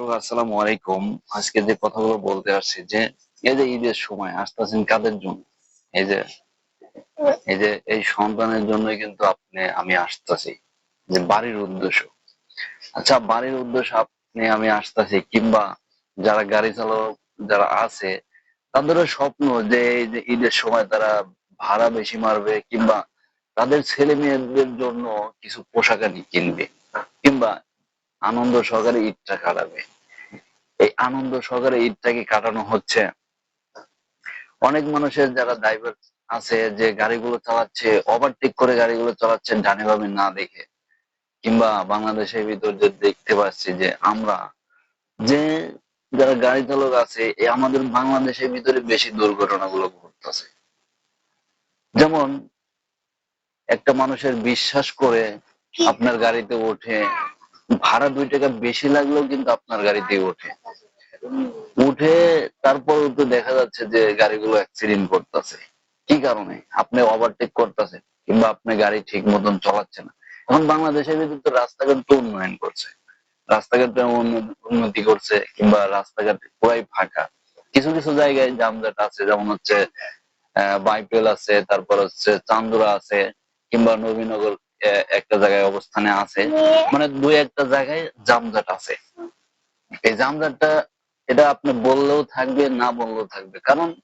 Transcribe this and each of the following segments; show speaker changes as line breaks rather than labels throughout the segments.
দর্শক, আসসালামু আলাইকুম। আজকে যে কথাগুলো বলতে আসছি যে, এই যে ঈদের সময় আসতেছেন কাদের জন্য? এই যে এই যে, এই সন্তানের জন্যই কিন্তু আপনি, আমি আসতেছি। যে বাড়ির উদ্দেশ্য। আচ্ছা বাড়ির উদ্দেশ্য আপনি, আমি আসতেছি কিংবা যারা গাড়ি চালক যারা আছে, তাদেরও স্বপ্ন যে এই যে ঈদের সময় তারা ভাড়া বেশি মারবে কিংবা তাদের ছেলে মেয়েদের জন্য কিছু পোশাক আদি কিনবে। কিংবা আনন্দ সহকারে ঈদটা কাটাবে। এই আনন্দ সহকারে ঈদটাকে কাটানো হচ্ছে। অনেক মানুষের যারা ড্রাইভার আছে যে গাড়িগুলো চালাচ্ছে ওভারটেক করে গাড়িগুলো চালাচ্ছে, ডানে বামে না দেখে। কিংবা বাংলাদেশের ভিতর যে দেখতে পাচ্ছি যে আমরা, যে যারা গাড়ি চালক আছে আমাদের বাংলাদেশের ভিতরে বেশি দুর্ঘটনাগুলো ঘটতেছে। যেমন, একটা মানুষের বিশ্বাস করে আপনার গাড়িতে ওঠে ভাড়া দুই টাকা বেশি লাগলেও কিন্তু আপনার গাড়িতে ওঠে। উঠে তারপর তো দেখা যাচ্ছে যে গাড়িগুলো অ্যাক্সিডেন্ট করতেছে। কি কারণে? আপনি ওভারটেক করতেছেন কিংবা আপনি গাড়ি ঠিক মতন চলাচ্ছে না। এখন বাংলাদেশের ভিতরে তো রাস্তাঘাট তো উন্নয়ন করছে। রাস্তাঘাট উন্নতি করছে কিংবা রাস্তাঘাট পুরাই ফাঁকা। কিছু কিছু জায়গায় জামজাট আছে, যেমন হচ্ছে বাইপেল আছে, তারপর হচ্ছে চান্দুরা আছে কিংবা নবীনগর একটা জায়গায় অবস্থানে আছে। মানে দুই একটা জায়গায় জামজাট আছে। এই জামজাটটা, এটা আপনি বললেও থাকবে, না বললেও থাকবে। কারণ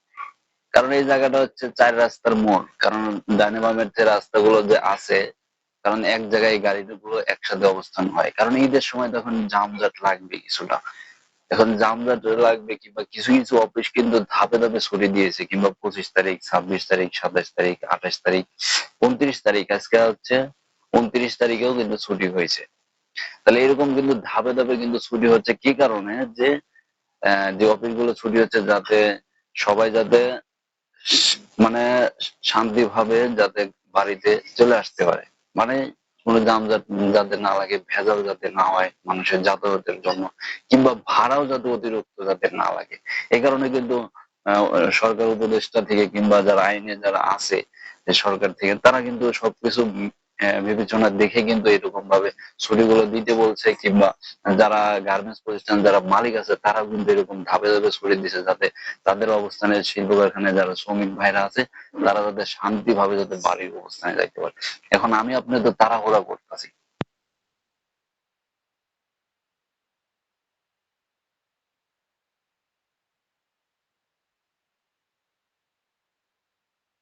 কারণ এই জায়গাটা হচ্ছে চার রাস্তার মোড়। কারণ ডানে বামের যে রাস্তাগুলো যে আছে, কারণ এক জায়গায় গাড়িগুলো একসাথে অবস্থান হয়। কারণ ঈদের সময় তখন জামজাট লাগবে কিছুটা। এখন জামজাট লাগবে কিংবা কিছু কিছু অফিস কিন্তু ধাপে ধাপে ছুটি দিয়েছে, কিংবা পঁচিশ তারিখ, ছাব্বিশ তারিখ, সাতাশ তারিখ, আঠাশ তারিখ, উনত্রিশ তারিখ। আজকে হচ্ছে উনত্রিশ তারিখেও কিন্তু ছুটি হয়েছে। তাহলে এরকম কিন্তু ধাপে ধাপে কিন্তু ছুটি হচ্ছে। কি কারণে? যে যে অফিসগুলো ছুটি হচ্ছে যাতে সবাই যাতে মানে শান্তি ভাবে যাতে বাড়িতে চলে আসতে পারে। মানে কোনো যানজট যাতে না লাগে, ভেজাল যাতে না হয় মানুষের যাতায়াতের জন্য, কিংবা ভাড়াও যাতে অতিরিক্ত যাতে না লাগে। এই কারণে কিন্তু সরকার উপদেষ্টা থেকে কিংবা যারা আইনে যারা আছে সরকার থেকে, তারা কিন্তু সবকিছু বিবেচনা দেখে কিন্তু এরকম ভাবে ছুটিগুলো দিতে বলছে কিংবা যারা গার্মেন্টস প্রতিষ্ঠান, যারা মালিক আছে তারা কিন্তু এরকম ধাপে ধাপে ছুটি দিছে যাতে তাদের অবস্থানে শিল্প কারখানায় যারা শ্রমিক ভাইরা আছে, তারা যাতে শান্তিভাবে যাতে বাড়ির অবস্থানে যাইতে পারে। এখন আমি আপনি তো তাড়াহুড়া করতেছি।